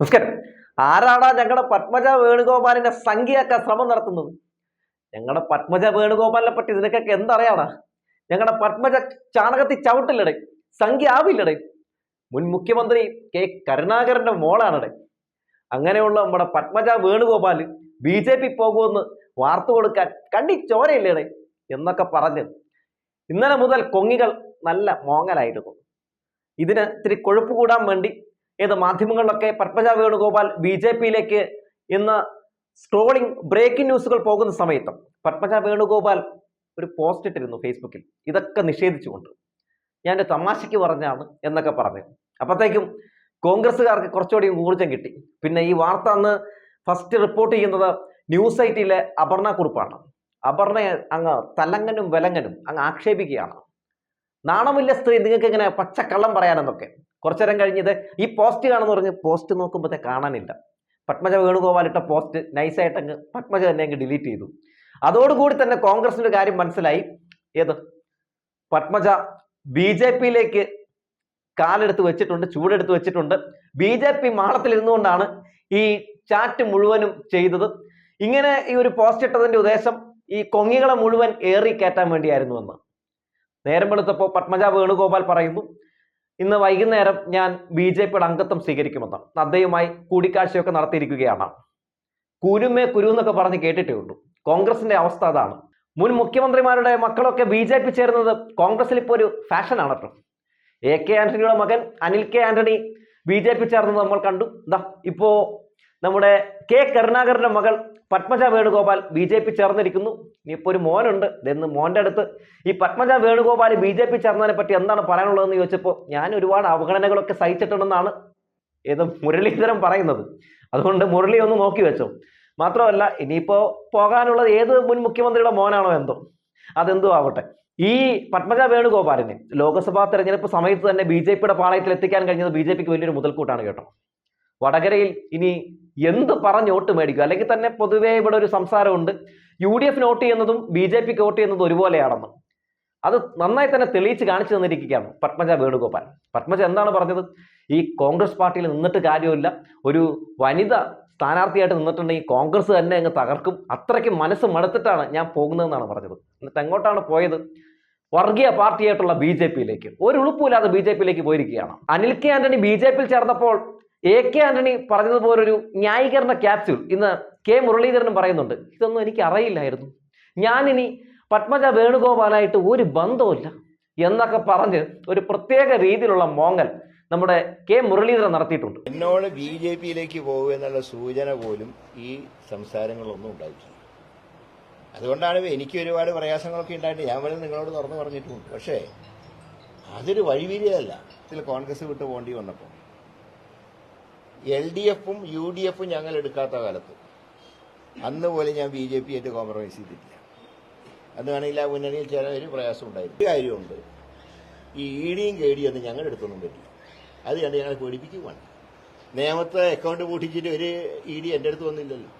നമസ്കാരം. ആരാടാ ഞങ്ങളുടെ പത്മജ വേണുഗോപാലിന്റെ സംഖ്യയാക്കാൻ ശ്രമം നടത്തുന്നത്? ഞങ്ങളുടെ പത്മജ വേണുഗോപാലിനെ പറ്റി നിനക്കൊക്കെ എന്തറിയാടാ? ഞങ്ങളുടെ പത്മജ ചാണകത്തിൽ ചവിട്ടില്ലടേ സംഖ്യ ആവില്ലടേ. മുൻ മുഖ്യമന്ത്രി കെ കരുണാകരന്റെ മോളാണടേ. അങ്ങനെയുള്ള നമ്മുടെ Padmaja Venugopal B J P പോകുമെന്ന് വാർത്ത കൊടുക്കാൻ കണ്ണി ചോരയില്ലേടേ എന്നൊക്കെ പറഞ്ഞ് ഇന്നലെ മുതൽ കൊങ്ങികൾ നല്ല മോങ്ങലായിരുന്നു. ഇതിന് ഇത്തിരി കൊഴുപ്പ് കൂടാൻ വേണ്ടി ഏത് മാധ്യമങ്ങളിലൊക്കെ പത്മജ വേണുഗോപാൽ ബി ജെ പിയിലേക്ക് ഇന്ന് സ്ക്രോളിംഗ് ബ്രേക്കിംഗ് ന്യൂസുകൾ പോകുന്ന സമയത്ത് പത്മജ വേണുഗോപാൽ ഒരു പോസ്റ്റ് ഇട്ടിരുന്നു ഫേസ്ബുക്കിൽ ഇതൊക്കെ നിഷേധിച്ചുകൊണ്ട്. ഞാൻ തമാശയ്ക്ക് പറഞ്ഞാണ് എന്നൊക്കെ പറഞ്ഞു. അപ്പോഴത്തേക്കും കോൺഗ്രസ്സുകാർക്ക് കുറച്ചുകൂടി ഊർജം കിട്ടി. പിന്നെ ഈ വാർത്ത അന്ന് ഫസ്റ്റ് റിപ്പോർട്ട് ചെയ്യുന്നത് ന്യൂസ് സൈറ്റിലെ അപർണ കുറിപ്പാണ്. അപർണയെ അങ്ങ് തലങ്ങനും വിലങ്ങനും അങ്ങ് ആക്ഷേപിക്കുകയാണ്. നാണമില്ല സ്ത്രീ നിങ്ങൾക്ക് ഇങ്ങനെ പച്ചക്കള്ളം പറയാനെന്നൊക്കെ. കുറച്ചു നേരം കഴിഞ്ഞത് ഈ പോസ്റ്റ് കാണുന്ന പറഞ്ഞ് പോസ്റ്റ് നോക്കുമ്പോഴത്തെ കാണാനില്ല. പത്മജ വേണുഗോപാൽ ഇട്ട പോസ്റ്റ് നൈസായിട്ട് അങ്ങ് പത്മജ തന്നെ അങ്ങ് ഡിലീറ്റ് ചെയ്തു. അതോടുകൂടി തന്നെ കോൺഗ്രസിന്റെ കാര്യം മനസ്സിലായി. ഏത്? പത്മജ ബി ജെ പിയിലേക്ക് കാലെടുത്ത് വെച്ചിട്ടുണ്ട് ചൂടെടുത്ത് വെച്ചിട്ടുണ്ട്. ബി ജെ പി മാളത്തിലിരുന്നുകൊണ്ടാണ് ഈ ചാറ്റ് മുഴുവനും ചെയ്തത്. ഇങ്ങനെ ഈ ഒരു പോസ്റ്റ് ഇട്ടതിന്റെ ഉദ്ദേശം ഈ കൊങ്ങികളെ മുഴുവൻ ഏറി കയറ്റാൻ വേണ്ടിയായിരുന്നു എന്ന്. നേരം വെളുത്തപ്പോൾ പത്മജ വേണുഗോപാൽ പറയുന്നു ഇന്ന് വൈകുന്നേരം ഞാൻ ബി ജെ പിയുടെ അംഗത്വം സ്വീകരിക്കുമെന്ന് അദ്ദേഹവുമായി കൂടിക്കാഴ്ചയൊക്കെ നടത്തിയിരിക്കുകയാണ്. കുരുമേ കുരു എന്നൊക്കെ പറഞ്ഞ് കേട്ടിട്ടേ ഉള്ളൂ കോൺഗ്രസിന്റെ അവസ്ഥ അതാണ്. മുൻ മുഖ്യമന്ത്രിമാരുടെ മക്കളൊക്കെ ബി ജെ പി ചേരുന്നത് കോൺഗ്രസിൽ ഇപ്പോൾ ഒരു ഫാഷനാണ് എ കെ ആന്റണിയുടെ മകൻ Anil K Antony B J P ചേർന്നത് നമ്മൾ കണ്ടു. ദാ ഇപ്പോ നമ്മുടെ കെ കരുണാകരന്റെ മകൾ Padmaja Venugopal B J P ചേർന്നിരിക്കുന്നു. ഇനിയിപ്പോ ഒരു മോനുണ്ട്. ഇതെന്ന് മോന്റെ അടുത്ത്. ഈ Padmaja Venugopal B J P ചേർന്നതിനെ പറ്റി എന്താണ് പറയാനുള്ളതെന്ന് ചോദിച്ചപ്പോൾ ഞാൻ ഒരുപാട് അവഗണനകളൊക്കെ സഹിച്ചിട്ടുണ്ടെന്നാണ് ഏത് മുരളീധരൻ പറയുന്നത്. അതുകൊണ്ട് മുരളി ഒന്ന് നോക്കി വെച്ചോ. മാത്രമല്ല ഇനിയിപ്പോ പോകാനുള്ളത് ഏത് മുൻ മുഖ്യമന്ത്രിയുടെ മോനാണോ എന്തോ. അതെന്തോ ആവട്ടെ. ഈ പത്മജ വേണുഗോപാലിനെ ലോക്സഭാ തെരഞ്ഞെടുപ്പ് സമയത്ത് തന്നെ ബി ജെ പിയുടെ പാളയത്തിൽ എത്തിക്കാൻ കഴിഞ്ഞത് ബി ജെ പിക്ക് വലിയൊരു മുതൽക്കൂട്ടാണ് കേട്ടോ. വടകരയിൽ ഇനി എന്ത് പറഞ്ഞ് വോട്ട് മേടിക്കും? അല്ലെങ്കിൽ തന്നെ പൊതുവേ ഇവിടെ ഒരു സംസാരമുണ്ട്. യു ഡി എഫിന് വോട്ട് ചെയ്യുന്നതും ബി ജെ പിക്ക് വോട്ട് ചെയ്യുന്നതും ഒരുപോലെയാണെന്ന്. അത് നന്നായി തന്നെ തെളിയിച്ച് കാണിച്ചു തന്നിരിക്കുകയാണ് പത്മജ വേണുഗോപാൽ. പത്മജ എന്താണ് പറഞ്ഞത്? ഈ കോൺഗ്രസ് പാർട്ടിയിൽ നിന്നിട്ട് കാര്യമില്ല. ഒരു വനിത സ്ഥാനാർത്ഥിയായിട്ട് നിന്നിട്ടുണ്ടെങ്കിൽ കോൺഗ്രസ് തന്നെ അങ്ങ് തകർക്കും. അത്രയ്ക്ക് മനസ്സ് മടുത്തിട്ടാണ് ഞാൻ പോകുന്നതെന്നാണ് പറഞ്ഞത്. എന്നിട്ട് എങ്ങോട്ടാണ് പോയത്? വർഗീയ പാർട്ടിയായിട്ടുള്ള ബി ജെ പിയിലേക്ക് ഒരു ഉളുപ്പില്ലാതെ ബി ജെ പിയിലേക്ക് പോയിരിക്കുകയാണ്. Anil K Antony B J പിയിൽ ചേർന്നപ്പോൾ എ കെ ആന്റണി പറഞ്ഞതുപോലൊരു ന്യായീകരണ ക്യാപ്സ്യൂൾ ഇന്ന് കെ മുരളീധരനും പറയുന്നുണ്ട്. ഇതൊന്നും എനിക്ക് അറിയില്ലായിരുന്നു. ഞാനിനി പത്മജ വേണുഗോപാലായിട്ട് ഒരു ബന്ധവുമില്ല എന്നൊക്കെ പറഞ്ഞ് ഒരു പ്രത്യേക രീതിയിലുള്ള മോങ്ങൽ നമ്മുടെ കെ മുരളീധരൻ നടത്തിയിട്ടുണ്ട്. എന്നോട് ബി ജെ പിയിലേക്ക് പോകുക എന്നുള്ള സൂചന പോലും ഈ സംസാരങ്ങളൊന്നും ഉണ്ടായിട്ടില്ല. അതുകൊണ്ടാണ് എനിക്ക് ഒരുപാട് പ്രയാസങ്ങളൊക്കെ ഉണ്ടായിട്ട് ഞാൻ വരെ നിങ്ങളോട് തുറന്നു പറഞ്ഞിട്ടുമുണ്ട് പക്ഷേ അതൊരു വഴിവീരിയല്ല. ഇതിൽ കോൺഗ്രസ് വിട്ട് പോകേണ്ടി വന്നപ്പോൾ. എൽ ഡി എഫും യു ഡി എഫും ഞങ്ങൾ എടുക്കാത്ത കാലത്ത്. അന്ന് പോലെ ഞാൻ ബി ജെ പി ആയിട്ട് കോംപ്രമൈസ് ചെയ്തിട്ടില്ല. അന്ന് വേണമെങ്കിൽ ആ മുന്നണിയിൽ ചേരാൻ ഒരു പ്രയാസം ഉണ്ടായിരുന്നു. ഒരു കാര്യമുണ്ട്. ഈ ഇ ഡിയും കെ ഡിയും ഒന്നും ഞങ്ങൾ എടുത്തൊന്നും പറ്റില്ല. അത് കണ്ട് ഞങ്ങളെ പേടിപ്പിക്കുകയാണ്. നിയമത്തെ അക്കൗണ്ട് പൂട്ടിച്ചിട്ട് ഒരു ഇ ഡി എന്റെ അടുത്ത് വന്നില്ലല്ലോ.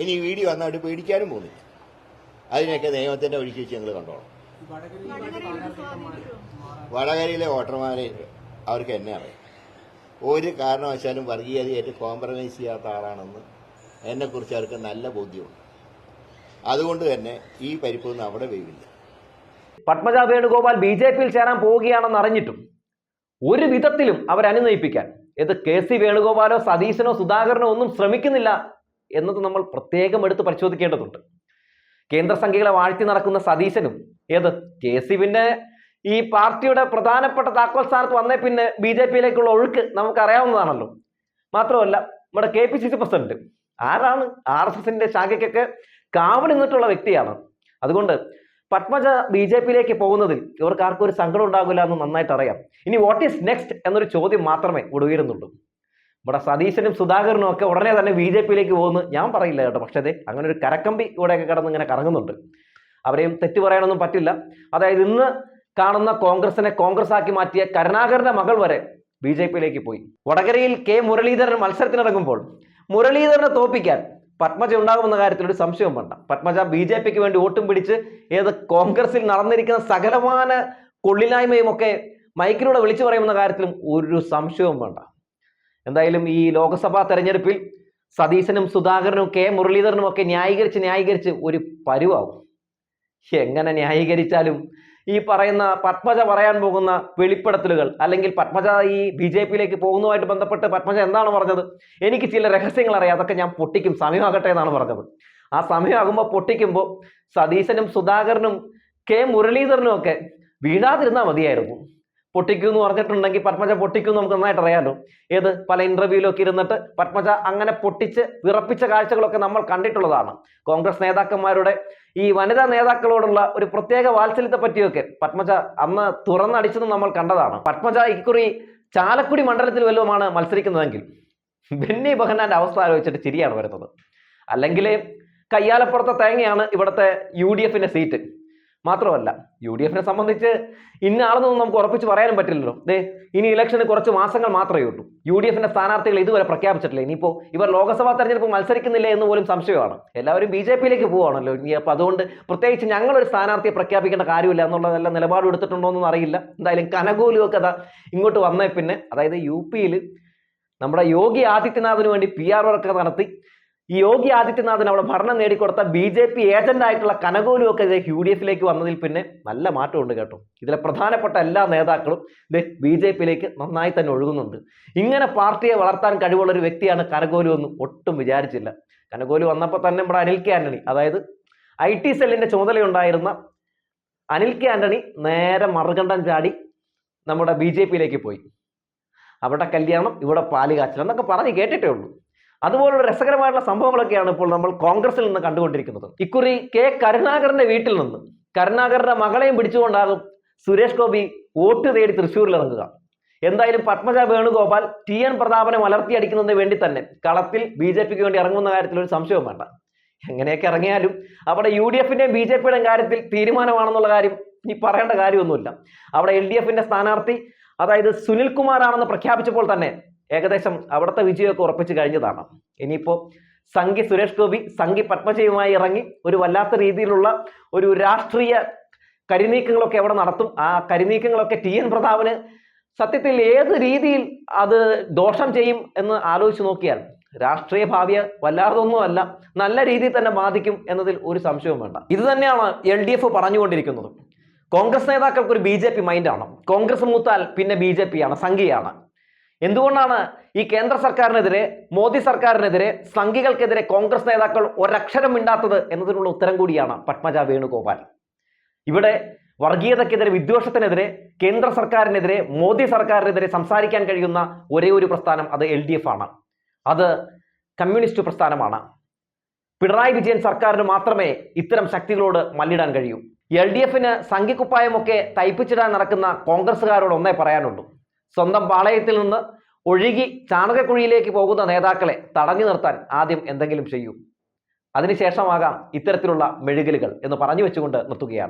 ഇനി ഇ ഡി വന്നവിടെ പേടിക്കാനും പോകുന്നില്ല. അതിനൊക്കെ നിയമത്തിന്റെ ഒഴുക്കി വെച്ച് ഞങ്ങൾ കണ്ടോളാം. വടകരയിലെ വോട്ടർമാരെ അവർക്ക് എന്നെ അറിയാം. ഒരു കാരണവശാലും വർഗീയതയായിട്ട് കോംപ്രമൈസ് ചെയ്യാത്ത ആളാണെന്ന് എന്നെക്കുറിച്ച് അവർക്ക് നല്ല ബോധ്യമുണ്ട്. അതുകൊണ്ട് തന്നെ ഈ പരിപ്പൊന്നും അവിടെ വേവില്ല. പത്മജ വേണുഗോപാൽ ബി ജെ പിയിൽ ചേരാൻ പോവുകയാണെന്ന് അറിഞ്ഞിട്ടും ഒരു വിധത്തിലും അവരനുനയിപ്പിക്കാൻ ഇത് കെ സി വേണുഗോപാലോ സതീശനോ സുധാകരനോ ഒന്നും ശ്രമിക്കുന്നില്ല എന്നത് നമ്മൾ പ്രത്യേകം എടുത്ത് പരിശോധിക്കേണ്ടതുണ്ട്. കേന്ദ്ര സംഖ്യകളെ വാഴ്ത്തി നടക്കുന്ന സതീശനും ഏത്? കെ സി പിന്നെ ഈ പാർട്ടിയുടെ പ്രധാനപ്പെട്ട താക്കോൽ സ്ഥാനത്ത് വന്നേ പിന്നെ ബി ജെ പിയിലേക്കുള്ള ഒഴുക്ക് നമുക്കറിയാവുന്നതാണല്ലോ. മാത്രമല്ല നമ്മുടെ K P C C president ആരാണ്? ആർ എസ് എസിന്റെ ശാഖയ്ക്കൊക്കെ കാവൽ നിന്നിട്ടുള്ള വ്യക്തിയാണ്. അതുകൊണ്ട് പത്മജ ബി ജെ പിയിലേക്ക് പോകുന്നതിൽ ഇവർക്ക് ആർക്കും ഒരു സങ്കടം ഉണ്ടാകില്ല എന്ന് നന്നായിട്ട് അറിയാം ഇനി വാട്ട് ഈസ് നെക്സ്റ്റ് എന്നൊരു ചോദ്യം മാത്രമേ ഇവിടെ ഉയരുന്നുള്ളൂ. ഇവിടെ സതീശനും സുധാകരനും ഒക്കെ ഉടനെ തന്നെ ബി ജെ പിയിലേക്ക് പോകുന്നു ഞാൻ പറയില്ല കേട്ടോ. പക്ഷേ അതെ അങ്ങനെ ഒരു കരക്കമ്പി ഇവിടെയൊക്കെ കിടന്ന് ഇങ്ങനെ കറങ്ങുന്നുണ്ട്. അവരെയും തെറ്റു പറയാനൊന്നും പറ്റില്ല. അതായത് ഇന്ന് കാണുന്ന കോൺഗ്രസിനെ കോൺഗ്രസ് ആക്കി മാറ്റിയ കരുണാകരന്റെ മകൾ വരെ ബി ജെ പിയിലേക്ക് പോയി. വടകരയിൽ കെ മുരളീധരൻ മത്സരത്തിനിറങ്ങുമ്പോൾ മുരളീധരനെ തോപ്പിക്കാൻ പത്മജ ഉണ്ടാകുമെന്ന കാര്യത്തിൽ ഒരു സംശയവും വേണ്ട. പത്മജ ബി ജെ പിക്ക് വേണ്ടി വോട്ടും പിടിച്ച് ഏത് കോൺഗ്രസിൽ നടന്നിരിക്കുന്ന സകലമാന കൊള്ളിലായ്മയും ഒക്കെ മൈക്കിലൂടെ വിളിച്ചു പറയുമെന്ന കാര്യത്തിലും ഒരു സംശയവും വേണ്ട. എന്തായാലും ഈ ലോക്സഭാ തെരഞ്ഞെടുപ്പിൽ സതീശനും സുധാകരനും കെ മുരളീധരനും ഒക്കെ ന്യായീകരിച്ച് ന്യായീകരിച്ച് ഒരു പരുവാകും എങ്ങനെ ന്യായീകരിച്ചാലും ഈ പറയുന്ന പത്മജ പറയാൻ പോകുന്ന വെളിപ്പെടുത്തലുകൾ അല്ലെങ്കിൽ പത്മജ ഈ ബി ജെ പിയിലേക്ക് പോകുന്നതുമായിട്ട് ബന്ധപ്പെട്ട് പത്മജ എന്താണ് പറഞ്ഞത്? എനിക്ക് ചില രഹസ്യങ്ങൾ അറിയാം. അതൊക്കെ ഞാൻ പൊട്ടിക്കും. സമയമാകട്ടെ എന്നാണ് പറഞ്ഞത്. ആ സമയമാകുമ്പോൾ പൊട്ടിക്കുമ്പോൾ സതീശനും സുധാകരനും കെ മുരളീധരനും ഒക്കെ വീഴാതിരുന്നാൽ മതിയായിരുന്നു. പൊട്ടിക്കൂ എന്ന് പറഞ്ഞിട്ടുണ്ടെങ്കിൽ പത്മജ പൊട്ടിക്കൂ നമുക്ക് നന്നായിട്ട് അറിയാലോ. ഏത്? പല ഇന്റർവ്യൂലൊക്കെ ഇരുന്നിട്ട് പത്മജ അങ്ങനെ പൊട്ടിച്ച് വിറപ്പിച്ച കാഴ്ചകളൊക്കെ നമ്മൾ കണ്ടിട്ടുള്ളതാണ്. കോൺഗ്രസ് നേതാക്കന്മാരുടെ ഈ വനിതാ നേതാക്കളോടുള്ള ഒരു പ്രത്യേക വാത്സല്യത്തെ പറ്റിയൊക്കെ പത്മജ അന്ന് തുറന്നടിച്ചത് നമ്മൾ കണ്ടതാണ്. പത്മജ ഇക്കുറി ചാലക്കുടി മണ്ഡലത്തിൽ വല്ലതുമാണ് മത്സരിക്കുന്നതെങ്കിൽ ബെന്നി ബഹനാന്റെ അവസ്ഥ ആലോചിച്ചിട്ട് ചിരിയാണ് വരുന്നത്. അല്ലെങ്കിൽ കയ്യാലപ്പുറത്തെ തേങ്ങയാണ് ഇവിടുത്തെ യു സീറ്റ് മാത്രമല്ല യു ഡി എഫിനെ സംബന്ധിച്ച് ഇന്ന ആളെന്നൊന്നും നമുക്ക് ഉറപ്പിച്ച് പറയാനും പറ്റില്ലല്ലോ. ദേ ഇനി ഇലക്ഷന് കുറച്ച് മാസങ്ങൾ മാത്രമേ ഉള്ളൂ. യു ഡി എഫിന്റെ സ്ഥാനാർത്ഥികൾ ഇതുവരെ പ്രഖ്യാപിച്ചിട്ടില്ല. ഇനിയിപ്പോൾ ഇവർ ലോക്സഭാ തെരഞ്ഞെടുപ്പ് മത്സരിക്കുന്നില്ല എന്ന് പോലും സംശയമാണ്. എല്ലാവരും ബി ജെ പിയിലേക്ക് പോവാണല്ലോ ഇനി അപ്പോൾ അതുകൊണ്ട് പ്രത്യേകിച്ച് ഞങ്ങളൊരു സ്ഥാനാർത്ഥിയെ പ്രഖ്യാപിക്കേണ്ട കാര്യമില്ല എന്നുള്ള നല്ല നിലപാട് എന്നൊന്നും അറിയില്ല. എന്തായാലും കനകൂലുമൊക്കെ അതാ ഇങ്ങോട്ട് വന്നേ പിന്നെ. അതായത് യു പിയിൽ നമ്മുടെ യോഗി ആദിത്യനാഥിന് വേണ്ടി പി ആർ ഒക്കെ നടത്തി. ഈ യോഗി ആദിത്യനാഥൻ അവിടെ ഭരണം നേടിക്കൊടുത്ത ബി ജെ പി ഏജന്റ് ആയിട്ടുള്ള കനകോലും ഒക്കെ യു ഡി എഫിലേക്ക് വന്നതിൽ പിന്നെ നല്ല മാറ്റമുണ്ട് കേട്ടോ. ഇതിലെ പ്രധാനപ്പെട്ട എല്ലാ നേതാക്കളും ഇത് ബി ജെ പിയിലേക്ക് നന്നായി തന്നെ ഒഴുകുന്നുണ്ട്. ഇങ്ങനെ പാർട്ടിയെ വളർത്താൻ കഴിവുള്ള ഒരു വ്യക്തിയാണ് കനകോലു എന്ന് ഒട്ടും വിചാരിച്ചില്ല. കനകോലു വന്നപ്പോൾ തന്നെ നമ്മുടെ അനിൽ കെ ആന്റണി അതായത് ഐ ടി സെല്ലിന്റെ ചുമതലയുണ്ടായിരുന്ന അനിൽ കെ ആന്റണി നേരെ മറുകണ്ഠം ചാടി നമ്മുടെ ബി ജെ പിയിലേക്ക് പോയി. അവിടെ കല്യാണം ഇവിടെ പാൽ കാച്ചൽ എന്നൊക്കെ പറഞ്ഞ് കേട്ടിട്ടേ ഉള്ളൂ. അതുപോലുള്ള രസകരമായിട്ടുള്ള സംഭവങ്ങളൊക്കെയാണ് ഇപ്പോൾ നമ്മൾ കോൺഗ്രസിൽ നിന്ന് കണ്ടുകൊണ്ടിരിക്കുന്നത്. ഇക്കുറി കെ കരുണാകരന്റെ വീട്ടിൽ നിന്ന് കരുണാകരന്റെ മകളെയും പിടിച്ചുകൊണ്ടാകും സുരേഷ് ഗോപി വോട്ട് തേടി തൃശ്ശൂരിൽ ഇറങ്ങുക. എന്തായാലും പത്മജ വേണുഗോപാൽ ടി എൻ പ്രതാപനെ വളർത്തിയടിക്കുന്നതിന് വേണ്ടി തന്നെ കളത്തിൽ ബി ജെ പിക്ക് വേണ്ടി ഇറങ്ങുന്ന കാര്യത്തിൽ ഒരു സംശയവും വേണ്ട. എങ്ങനെയൊക്കെ ഇറങ്ങിയാലും അവിടെ യു ഡി എഫിന്റെയും ബി ജെ പിയുടെയും കാര്യത്തിൽ തീരുമാനമാണെന്നുള്ള കാര്യം ഇനി പറയേണ്ട കാര്യമൊന്നുമില്ല. അവിടെ എൽ ഡി എഫിന്റെ സ്ഥാനാർത്ഥി അതായത് സുനിൽ കുമാർ ആണെന്ന് പ്രഖ്യാപിച്ചപ്പോൾ തന്നെ ഏകദേശം അവിടുത്തെ വിജയമൊക്കെ ഉറപ്പിച്ചു കഴിഞ്ഞതാണ്. ഇനിയിപ്പോ സംഗി സുരേഷ് ഗോപി സംഗി പത്മജയുമായി ഇറങ്ങി ഒരു വല്ലാത്ത രീതിയിലുള്ള ഒരു രാഷ്ട്രീയ കരിനീക്കങ്ങളൊക്കെ എവിടെ നടത്തും. ആ കരിനീക്കങ്ങളൊക്കെ ടി എൻ പ്രതാപന് സത്യത്തിൽ ഏത് രീതിയിൽ അത് ദോഷം ചെയ്യും എന്ന് ആലോചിച്ച് നോക്കിയാൽ രാഷ്ട്രീയ ഭാവിയെ വല്ലാതൊന്നുമല്ല നല്ല രീതിയിൽ തന്നെ ബാധിക്കും എന്നതിൽ ഒരു സംശയവും വേണ്ട. ഇത് തന്നെയാണ് എൽ ഡി എഫ് പറഞ്ഞുകൊണ്ടിരിക്കുന്നത്. കോൺഗ്രസ് നേതാക്കൾക്ക് ഒരു ബി ജെ പി മൈൻഡാണ്. കോൺഗ്രസ് മൂത്താൽ പിന്നെ ബി ജെ പി ആണ് സംഘിയാണ്. എന്തുകൊണ്ടാണ് ഈ കേന്ദ്ര സർക്കാരിനെതിരെ മോദി സർക്കാരിനെതിരെ സംഘികൾക്കെതിരെ കോൺഗ്രസ് നേതാക്കൾ ഒരക്ഷരം മിണ്ടാത്തത് എന്നതിനുള്ള ഉത്തരം കൂടിയാണ് പത്മജ വേണുഗോപാൽ. ഇവിടെ വർഗീയതക്കെതിരെ വിദ്വേഷത്തിനെതിരെ കേന്ദ്ര സർക്കാരിനെതിരെ മോദി സർക്കാരിനെതിരെ സംസാരിക്കാൻ കഴിയുന്ന ഒരേ ഒരു പ്രസ്ഥാനം അത് എൽ ഡി എഫ് ആണ്. അത് കമ്മ്യൂണിസ്റ്റ് പ്രസ്ഥാനമാണ്. പിണറായി വിജയൻ സർക്കാരിന് മാത്രമേ ഇത്തരം ശക്തികളോട് മല്ലിടാൻ കഴിയൂ. എൽ ഡി എഫിന് സംഘിക്കുപ്പായമൊക്കെ തയ്പ്പിച്ചിടാൻ നടക്കുന്ന കോൺഗ്രസ്സുകാരോട് ഒന്നേ പറയാനുള്ളൂ. സ്വന്തം പാളയത്തിൽ നിന്ന് ഒഴുകി ചാണകക്കുഴിയിലേക്ക് പോകുന്ന നേതാക്കളെ തടഞ്ഞു നിർത്താൻ ആദ്യം എന്തെങ്കിലും ചെയ്യൂ. അതിനുശേഷമാകാം ഇത്തരത്തിലുള്ള മെഴുകലുകൾ എന്ന് പറഞ്ഞു വെച്ചുകൊണ്ട് നിർത്തുകയാണ്.